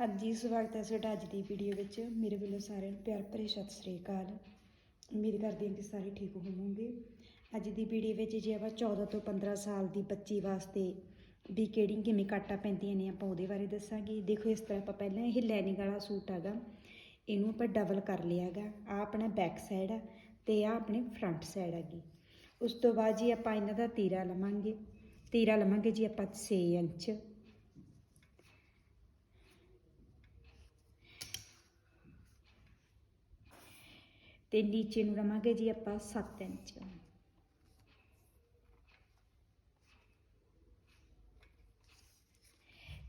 ਹਾਂਜੀ, ਸਵਾਗਤ ਹੈ ਤੁਹਾਡਾ ਅੱਜ ਦੀ ਵੀਡੀਓ ਵਿੱਚ। ਮੇਰੇ ਵੱਲੋਂ ਸਾਰਿਆਂ ਨੂੰ ਪਿਆਰ ਭਰੀ ਸਤਿ ਸ੍ਰੀ ਅਕਾਲ। ਉਮੀਦ ਕਰਦੀ ਹਾਂ ਕਿ ਸਾਰੇ ਠੀਕ ਹੋਵੋਗੇ। ਅੱਜ ਦੀ ਵੀਡੀਓ ਵਿੱਚ ਜੇ ਆਪਾਂ 14 ਤੋਂ 15 ਸਾਲ ਦੀ ਬੱਚੀ ਵਾਸਤੇ ਵੀ ਕਿਹੜੀ ਕਿਵੇਂ ਕਾਟਾ ਪੈਂਦੀਆਂ ਨੇ, ਆਪਾਂ ਉਹਦੇ ਬਾਰੇ ਦੱਸਾਂਗੇ। ਦੇਖੋ, ਇਸ ਤਰ੍ਹਾਂ ਆਪਾਂ ਪਹਿਲਾਂ ਇਹ ਲਾਈਨਿੰਗ ਵਾਲਾ ਸੂਟ ਹੈਗਾ, ਇਹਨੂੰ ਆਪਾਂ ਡਬਲ ਕਰ ਲਿਆ ਹੈਗਾ। ਆ ਆਪਣਾ ਬੈਕ ਸਾਈਡ ਆ ਤੇ ਆ ਆਪਣੇ ਫਰੰਟ ਸਾਈਡ ਹੈਗੀ। ਉਸ ਤੋਂ ਬਾਅਦ ਜੀ ਆਪਾਂ ਇਹਨਾਂ ਦਾ ਤੀਰਾ ਲਵਾਂਗੇ। ਤੀਰਾ ਲਵਾਂਗੇ ਜੀ ਆਪਾਂ 6 ਇੰਚ। ਤੇ ਨੀਚੇ ਨੂੰ ਲਵਾਂਗੇ ਜੀ ਆਪਾਂ 7 ਇੰਚ।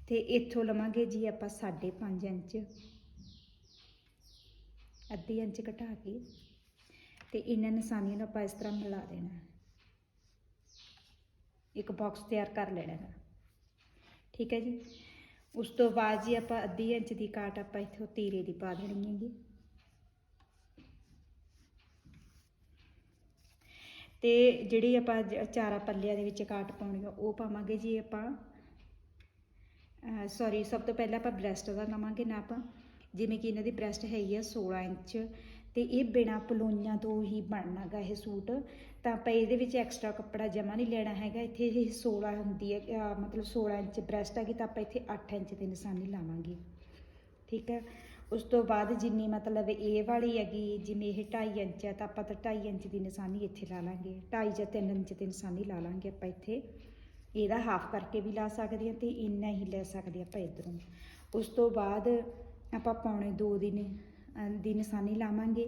ਤੇ ਇੱਥੋਂ ਲਵਾਂਗੇ ਜੀ ਆਪਾਂ 5.5 ਇੰਚ। ਅੱਧੀ ਇੰਚ ਘਟਾ ਕੇ ਤੇ ਇਹਨਾਂ ਨਿਸ਼ਾਨੀਆਂ ਨੂੰ ਆਪਾਂ ਇਸ ਤਰ੍ਹਾਂ ਮਿਲਾ ਦੇਣਾ। ਇੱਕ ਬਾਕਸ ਤਿਆਰ ਕਰ ਲੈਣਾ ਠੀਕ ਹੈ ਜੀ? ਉਸ ਤੋਂ ਬਾਅਦ ਜੀ ਆਪਾਂ ਅੱਧੀ ਇੰਚ ਦੀ ਕਾਟ ਆਪਾਂ ਇੱਥੋਂ ਤੀਰੇ ਦੀ ਪਾ ਦੇਣੀ ਹੈਗੀ। ਤੇ ਜਿਹੜੀ ਆਪਾਂ ਜ- ਚਾਰਾ ਪੱਲਿਆਂ ਦੇ ਵਿੱਚ ਕਾਟ ਪਾਉਣੀ ਆ, ਉਹ ਪਾਵਾਂਗੇ ਜੀ ਆਪਾਂ। ਸੌਰੀ ਸਭ ਤੋਂ ਪਹਿਲਾਂ ਆਪਾਂ ਬ੍ਰੈਸਟ ਦਾ ਲਵਾਂਗੇ ਨਾਪ ਜਿਵੇਂ ਕਿ ਇਹਨਾਂ ਦੀ ਬ੍ਰੈਸਟ ਹੈਗੀ ਆ 16 ਇੰਚ ਤੇ ਇਹ ਬਿਨਾ ਪਲੋਈਆਂ ਤੋਂ ਹੀ ਬਣਨਾਗਾ ਇਹ ਸੂਟ। ਤਾਂ ਆਪਾਂ ਇਹਦੇ ਵਿੱਚ ਐਕਸਟਰਾ ਕੱਪੜਾ ਜਮਾ ਨਹੀਂ ਲੈਣਾ ਹੈਗਾ। ਇੱਥੇ ਇਹ 16 ਹੁੰਦੀ ਹੈ ਮਤਲਬ 16 ਇੰਚ ਬ੍ਰੈਸਟ ਹੈਗੀ ਤਾਂ ਆਪਾਂ ਇੱਥੇ 8 ਇੰਚ ਦੇ ਨਿਸ਼ਾਨੀ ਲਾਵਾਂਗੇ। ਠੀਕ ਹੈ ਉਸ ਤੋਂ ਬਾਅਦ ਜਿੰਨੀ ਮਤਲਬ ਇਹ ਵਾਲੀ ਹੈਗੀ, ਜਿਵੇਂ ਇਹ 2.5 ਇੰਚ ਹੈ, ਤਾਂ ਆਪਾਂ ਤਾਂ 2.5 ਇੰਚ ਦੀ ਨਿਸ਼ਾਨੀ ਇੱਥੇ ਲਾ ਲਾਂਗੇ। 2.5 ਜਾਂ 3 ਇੰਚ ਦੀ ਨਿਸ਼ਾਨੀ ਲਾ ਲਾਂਗੇ ਆਪਾਂ ਇੱਥੇ। ਇਹਦਾ ਹਾਫ ਕਰਕੇ ਵੀ ਲਾ ਸਕਦੇ ਹਾਂ ਤੇ ਇੰਨਾ ਹੀ ਲੈ ਸਕਦੇ ਆਪਾਂ ਇਧਰੋਂ। ਉਸ ਤੋਂ ਬਾਅਦ ਆਪਾਂ ਪੌਣੇ 2 ਦੀ ਦੀ ਨਿਸ਼ਾਨੀ ਲਾਵਾਂਗੇ,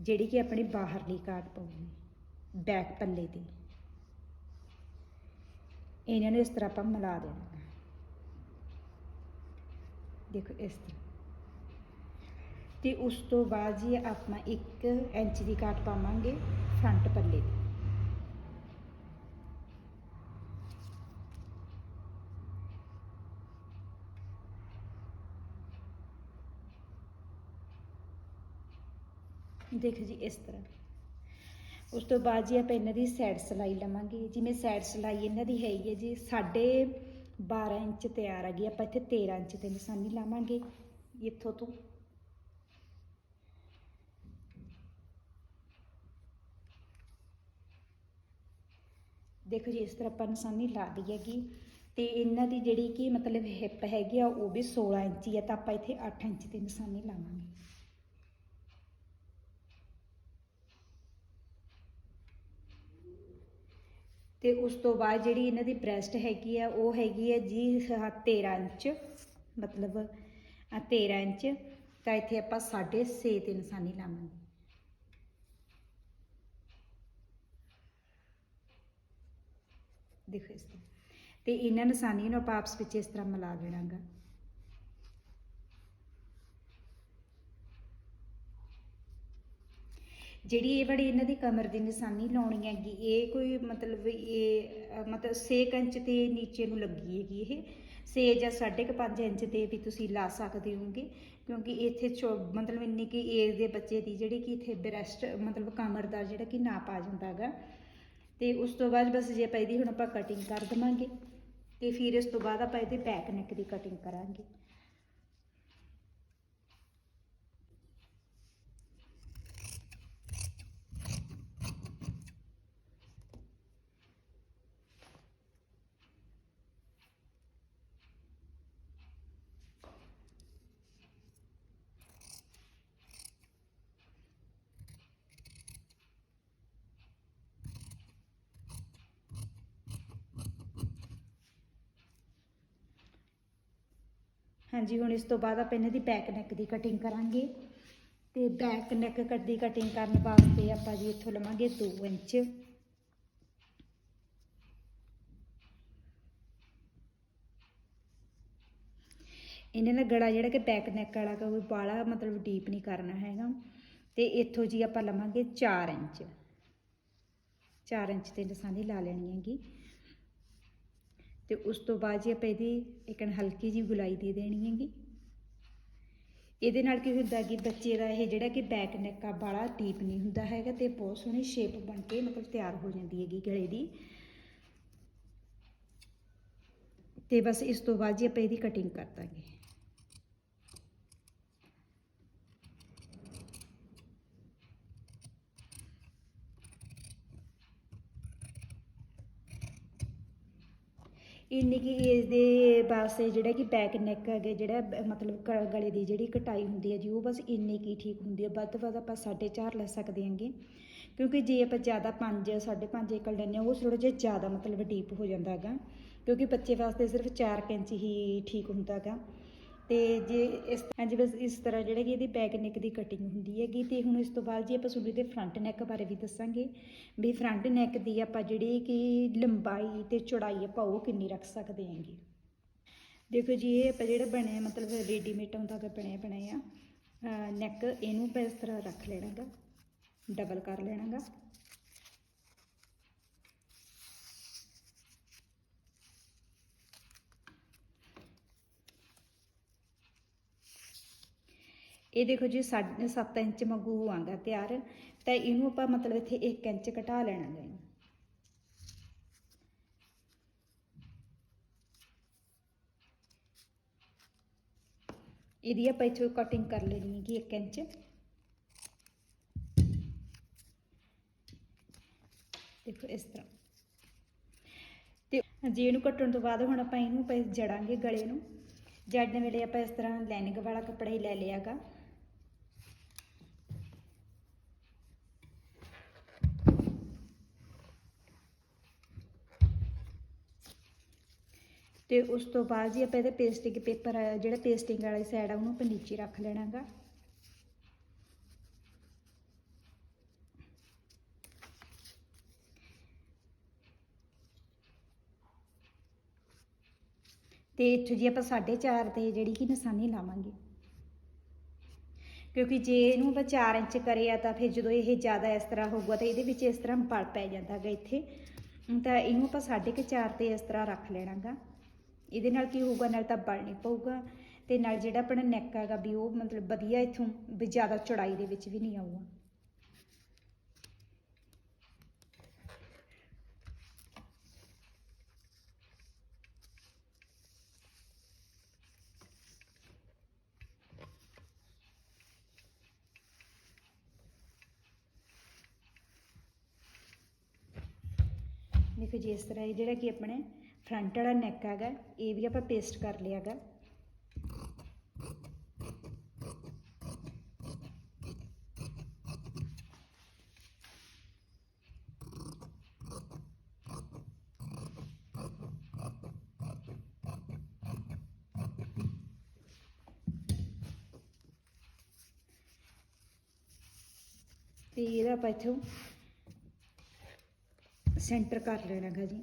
ਜਿਹੜੀ ਕਿ ਆਪਣੇ ਬਾਹਰਲੀ ਕਾਟ ਪਾਉਣੀ ਬੈਕ ਪੱਲੇ ਦੀ ਇਹਨਾਂ ਨੂੰ ਇਸ ਤਰ੍ਹਾਂ ਆਪਾਂ ਮਿਲਾ ਦੇਣਾ। ਦੇਖੋ ਇਸ ਤਰ੍ਹਾਂ। ਤੇ ਉਸ ਤੋਂ ਬਾਅਦ ਜੀ ਆਪਾਂ 1 ਇੰਚ ਦੀ ਕਾਟ ਪਾਵਾਂਗੇ ਫਰੰਟ ਪੱਲੇ ਦੀ ਦੇਖੋ ਜੀ ਇਸ ਤਰ੍ਹਾਂ। ਉਸ ਤੋਂ ਬਾਅਦ ਜੀ ਆਪਾਂ ਇਹਨਾਂ ਦੀ ਸਾਈਡ ਸਲਾਈ ਲਵਾਂਗੇ। ਜਿਵੇਂ ਸਾਈਡ ਸਲਾਈ ਇਹਨਾਂ ਦੀ ਹੈਗੀ ਹੈ ਜੀ, ਸਾਡੇ 12 ਇੰਚ ਤਿਆਰ ਹੈਗੀ, ਆਪਾਂ ਇੱਥੇ 13 ਇੰਚ ਤੇ ਨਿਸ਼ਾਨੀ ਲਾਵਾਂਗੇ। ਇੱਥੋਂ ਤੋਂ। ਦੇਖੋ ਜੀ, ਇਸ ਤਰ੍ਹਾਂ ਆਪਾਂ ਨਿਸ਼ਾਨੀ ਲਾ ਦਈ ਹੈਗੀ। ਤੇ ਇਹਨਾਂ ਦੀ ਜਿਹੜੀ ਕਿ ਮਤਲਬ ਹਿੱਪ ਹੈਗੀ ਆ, ਉਹ ਵੀ 16 ਇੰਚੀ ਆ, ਤਾਂ ਆਪਾਂ ਇੱਥੇ 8 ਇੰਚ 'ਤੇ ਨਿਸ਼ਾਨੀ ਲਾਵਾਂਗੇ। ਤੇ ਉਸ ਤੋਂ ਬਾਅਦ ਜਿਹੜੀ ਇਹਨਾਂ ਦੀ ਬ੍ਰੈਸਟ ਹੈਗੀ ਆ, ਉਹ ਹੈਗੀ ਹੈ ਜੀ, ਆਹ 13 ਇੰਚ, ਮਤਲਬ ਆ 13 ਇੰਚ, ਤਾਂ ਇੱਥੇ ਆਪਾਂ 6.5 ਤੇ ਨਿਸ਼ਾਨੀ ਲਾਵਾਂਗੇ। ਦੇਖੋ ਇਸ ਤਰ੍ਹਾਂ। ਤੇ ਇਹਨਾਂ ਨਿਸ਼ਾਨੀਆਂ ਨੂੰ ਆਪਾਂ ਆਪਸ ਵਿੱਚ ਇਸ ਤਰ੍ਹਾਂ ਮਿਲਾ ਦੇਣਾਗਾ। ਜਿਹੜੀ ਇਹ ਵਾਲੀ ਇਹਨਾਂ ਦੀ ਕਮਰ ਦੀ ਨਿਸ਼ਾਨੀ ਲਾਉਣੀ ਹੈਗੀ ਇਹ ਕੋਈ ਮਤਲਬ ਇਹ ਅਹ, ਮਤਲਬ 6 ਇੰਚ ਤੇ ਨੀਚੇ ਨੂੰ ਲੱਗੀ ਹੈਗੀ ਇਹ। 6 ਜਾਂ 5.5 ਇੰਚ ਤੇ ਵੀ ਤੁਸੀਂ ਲਾ ਸਕਦੇ ਹੋਗੇ ਕਿਉਂਕਿ ਇੱਥੇ ਚੋ- ਮਤਲਬ ਇੰਨੀ ਕਿ ਏਜ ਦੇ ਬੱਚੇ ਦੀ ਜਿਹੜੀ ਕਿ ਇੱਥੇ ਬ੍ਰੈਸਟ ਮਤਲਬ ਕਮਰ ਦਾ ਜਿਹੜਾ ਕਿ ਨਾਪ ਆ ਜਾਂਦਾ ਹੈਗਾ। ਤੇ ਉਸ ਤੋਂ ਬਾਅਦ ਬਸ ਜੇ ਆਪਾਂ ਇਹਦੀ ਹੁਣ ਆਪਾਂ ਕਟਿੰਗ ਕਰ ਦਵਾਂਗੇ ਤੇ ਫਿਰ ਇਸ ਤੋਂ ਬਾਅਦ ਆਪਾਂ ਇਹਦੇ ਬੈਕ ਨੈਕ ਦੀ ਕਟਿੰਗ ਕਰਾਂਗੇ। ਹਾਂਜੀ, ਹੁਣ ਇਸ ਤੋਂ ਬਾਅਦ ਆਪਾਂ ਇਹਨਾਂ ਦੀ ਬੈਕ ਨੈਕ ਦੀ ਕਟਿੰਗ ਕਰਾਂਗੇ। ਤੇ ਬੈਕ ਨੈਕ ਦੀ ਕਟਿੰਗ ਕਰਨ ਵਾਸਤੇ ਆਪਾਂ ਜੀ ਇੱਥੋਂ ਲਵਾਂਗੇ 2 ਇੰਚ। ਇਹਨਾਂ ਦਾ ਗਲਾ ਜਿਹੜਾ ਕਿ ਬੈਕ ਨੈਕ ਵਾਲਾ ਕੋਈ ਬਾਲਾ ਮਤਲਬ ਡੀਪ ਨਹੀਂ ਕਰਨਾ ਹੈਗਾ। ਤੇ ਇੱਥੋਂ ਜੀ ਆਪਾਂ ਲਵਾਂਗੇ 4 ਇੰਚ। 4 ਇੰਚ ਤੇ ਨਿਸ਼ਾਨੀ ਲਾ ਲੈਣੀ ਹੈਗੀ। ਤੇ ਉਸ ਤੋਂ ਬਾਅਦ ਜੀ ਆਪਾਂ ਇਹਦੀ ਇੱਕ ਹਲਕੀ ਜੀ ਗੁਲਾਈ ਦੇ ਦੇਣੀ ਹੈਗੀ। ਇਹਦੇ ਨਾਲ ਕੀ ਹੁੰਦਾ ਕਿ ਬੱਚੇ ਦਾ ਇਹ ਜਿਹੜਾ ਕਿ ਬੈਕ ਨੈਕ ਆ ਬਾਲਾ ਡੀਪ ਨਹੀਂ ਹੁੰਦਾ ਹੈਗਾ ਤੇ ਬਹੁਤ ਸੋਹਣੀ ਸ਼ੇਪ ਬਣ ਕੇ ਮਤਲਬ ਤਿਆਰ ਹੋ ਜਾਂਦੀ ਹੈਗੀ ਗਲੇ ਦੀ। ਤੇ ਬਸ ਇਸ ਤੋਂ ਬਾਅਦ ਜੀ ਆਪਾਂ ਇਹਦੀ ਕਟਿੰਗ ਕਰ ਦਾਂਗੇ। ਇੰਨੀ ਕੀ ਏਜ ਦੇ ਵਾਸਤੇ ਜਿਹੜਾ ਕਿ ਬੈਕ ਨੈਕ ਹੈਗੇ, ਜਿਹੜਾ ਮਤਲਬ ਗ- ਗਲੇ ਦੀ ਜਿਹੜੀ ਕਟਾਈ ਹੁੰਦੀ ਹੈ ਜੀ, ਉਹ ਬਸ ਇੰਨੀ ਕੀ ਠੀਕ ਹੁੰਦੀ ਹੈ। ਵੱਧ ਤੋਂ ਵੱਧ ਆਪਾਂ 4.5 ਲੈ ਸਕਦੇ ਹਾਂਗੇ। ਕਿਉਂਕਿ ਜੇ ਆਪਾਂ ਜ਼ਿਆਦਾ 5 5.5 ਏਕੜ ਲੈਂਦੇ ਹਾਂ, ਉਹ ਥੋੜਾ ਜਿਹਾ ਜ਼ਿਆਦਾ ਮਤਲਬ ਡੀਪ ਹੋ ਜਾਂਦਾ ਹੈਗਾ। ਕਿਉਂਕਿ ਬੱਚੇ ਵਾਸਤੇ ਸਿਰਫ 4 ਇੰਚ ਹੀ ਠੀਕ ਹੁੰਦਾ ਹੈਗਾ। ਤੇ ਜੇ ਇਸ ਹਾਂਜੀ, ਬਸ ਇਸ ਤਰ੍ਹਾਂ ਜਿਹੜਾ ਕਿ ਇਹਦੀ ਬੈਕ ਨੈਕ ਦੀ ਕਟਿੰਗ ਹੁੰਦੀ ਹੈਗੀ ਤੇ ਹੁਣ ਇਸ ਤੋਂ ਬਾਅਦ ਜੀ ਆਪਾਂ ਤੁਹਾਨੂੰ ਦੇ ਫਰੰਟ ਨੈਕ ਬਾਰੇ ਵੀ ਦੱਸਾਂਗੇ, ਵੀ ਫਰੰਟ ਨੈਕ ਦੀ ਆਪਾਂ ਜਿਹੜੀ ਕਿ ਲੰਬਾਈ ਤੇ ਚੌੜਾਈ ਆਪਾਂ ਉਹ ਕਿੰਨੀ ਰੱਖ ਸਕਦੇ ਹਾਂਗੇ। ਦੇਖੋ ਜੀ, ਇਹ ਆਪਾਂ ਜਿਹੜਾ ਬਣਿਆ ਮਤਲਬ ਰੈਡੀਮੇਡ ਹੁੰਦਾ ਗਾ ਬਣਿਆ ਬਣਾਇਆ ਨੈਕ ਇਹਨੂੰ ਆਪਾਂ ਇਸ ਤਰ੍ਹਾਂ ਰੱਖ ਲੈਣਾਗਾ ਡਬਲ ਕਰ ਲੈਣਾਗਾ। ਇਹ ਦੇਖੋ ਜੀ 7 ਇੰਚ ਵਾਂਗੂ ਹੋਵਾਂਗਾ ਤਿਆਰ, ਤਾਂ ਇਹਨੂੰ ਆਪਾਂ ਮਤਲਬ ਇੱਥੇ 1 ਇੰਚ ਘਟਾ ਲੈਣਾ ਗਾ ਇਹਨੂੰ। ਇਹਦੀ ਆਪਾਂ ਇੱਥੋਂ ਕਟਿੰਗ ਕਰ ਲੈਣੀ ਹੈਗੀ 1 ਇੰਚ। ਦੇਖੋ ਇਸ ਤਰ੍ਹਾਂ। ਤੇ ਜੇ ਇਹਨੂੰ ਕੱਟਣ ਤੋਂ ਬਾਅਦ ਹੁਣ ਆਪਾਂ ਇਹਨੂੰ ਪੈ ਜੜਾਂਗੇ ਗਲੇ ਨੂੰ। ਜੜਨ ਵੇਲੇ ਆਪਾਂ ਇਸ ਤਰ੍ਹਾਂ ਲਾਈਨਿੰਗ ਵਾਲਾ ਕੱਪੜਾ ਹੀ ਲੈ ਲਿਆਗਾ ਤੇ ਉਸ ਤੋਂ ਬਾਅਦ ਜੀ ਆਪਾਂ ਇਹਦੇ ਪੇਸਟਿੰਗ ਪੇਪਰ ਜਿਹੜਾ ਪੇਸਟਿੰਗ ਵਾਲੀ ਸਾਈਡ ਆ, ਉਹਨੂੰ ਆਪਾਂ ਨੀਚੇ ਰੱਖ ਲੈਣਾਗਾ। ਤੇ ਇੱਥੋਂ ਜੀ ਆਪਾਂ 4.5 ਤੇ ਜਿਹੜੀ ਕਿ ਨਿਸ਼ਾਨੀ ਲਾਵਾਂਗੇ। ਕਿਉਂਕਿ ਜੇ ਇਹਨੂੰ ਆਪਾਂ 4 ਇੰਚ ਕਰਿਆ ਤਾਂ ਫਿਰ ਜਦੋਂ ਇਹ ਜ਼ਿਆਦਾ ਇਸ ਤਰ੍ਹਾਂ ਹੋਊਗਾ, ਤਾਂ ਇਹਦੇ ਵਿੱਚ ਇਸ ਤਰ੍ਹਾਂ ਪਲ ਪੈ ਜਾਂਦਾ ਗਾ ਇੱਥੇ ਤਾਂ ਇਹਨੂੰ ਆਪਾਂ 4.5 ਤੇ ਇਸ ਤਰ੍ਹਾਂ ਰੱਖ ਲੈਣਾਗਾ। ਇਹਦੇ ਨਾਲ ਕੀ ਹੋਊਗਾ, ਨਾਲ ਤਾਂ ਬਲ ਨਹੀਂ ਪਊਗਾ ਤੇ ਨਾਲ ਜਿਹੜਾ ਆਪਣਾ ਨੈਕ ਹੈਗਾ ਵੀ ਉਹ ਮਤਲਬ ਵਧੀਆ ਇਥੋਂ ਵੀ ਜ਼ਿਆਦਾ ਚੌੜਾਈ ਦੇ ਵਿੱਚ ਵੀ ਨਹੀਂ ਆਊਗਾ। ਦੇਖੋ ਜੀ, ਇਸ ਤਰ੍ਹਾਂ ਇਹ ਜਿਹੜਾ ਕਿ ਆਪਣੇ ਫਰੰਟ ਵਾਲਾ ਨੈਕ ਹੈਗਾ, ਇਹ ਵੀ ਆਪਾਂ ਪੇਸਟ ਕਰ ਲਿਆਗਾ ਤੇ ਇਹਦਾ ਆਪਾਂ ਇੱਥੋਂ ਸੈਂਟਰ ਕਰ ਲੈਣਾ ਹੈਗਾ ਜੀ।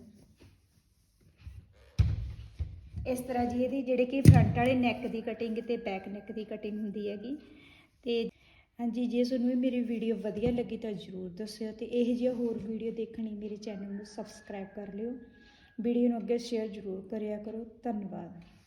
ਇਸ ਤਰ੍ਹਾਂ ਜੀ ਇਹਦੀ ਜਿਹੜੇ ਕਿ ਫਰੰਟ ਵਾਲੇ ਨੈਕ ਦੀ ਕਟਿੰਗ ਤੇ ਬੈਕ ਨੈਕ ਦੀ ਕਟਿੰਗ ਹੁੰਦੀ ਹੈਗੀ। ਤੇ ਹਾਂਜੀ, ਜੇ ਤੁਹਾਨੂੰ ਵੀ ਮੇਰੀ ਵੀਡੀਓ ਵਧੀਆ ਲੱਗੀ ਤਾਂ ਜ਼ਰੂਰ ਦੱਸਿਓ ਤੇ ਇਹ ਜਿਹੀਆਂ ਹੋਰ ਵੀਡੀਓ ਦੇਖਣ ਲਈ ਮੇਰੇ ਚੈਨਲ ਨੂੰ ਸਬਸਕ੍ਰਾਈਬ ਕਰ ਲਿਓ। ਵੀਡੀਓ ਨੂੰ ਅੱਗੇ ਸ਼ੇਅਰ ਜ਼ਰੂਰ ਕਰਿਆ ਕਰੋ। ਧੰਨਵਾਦ।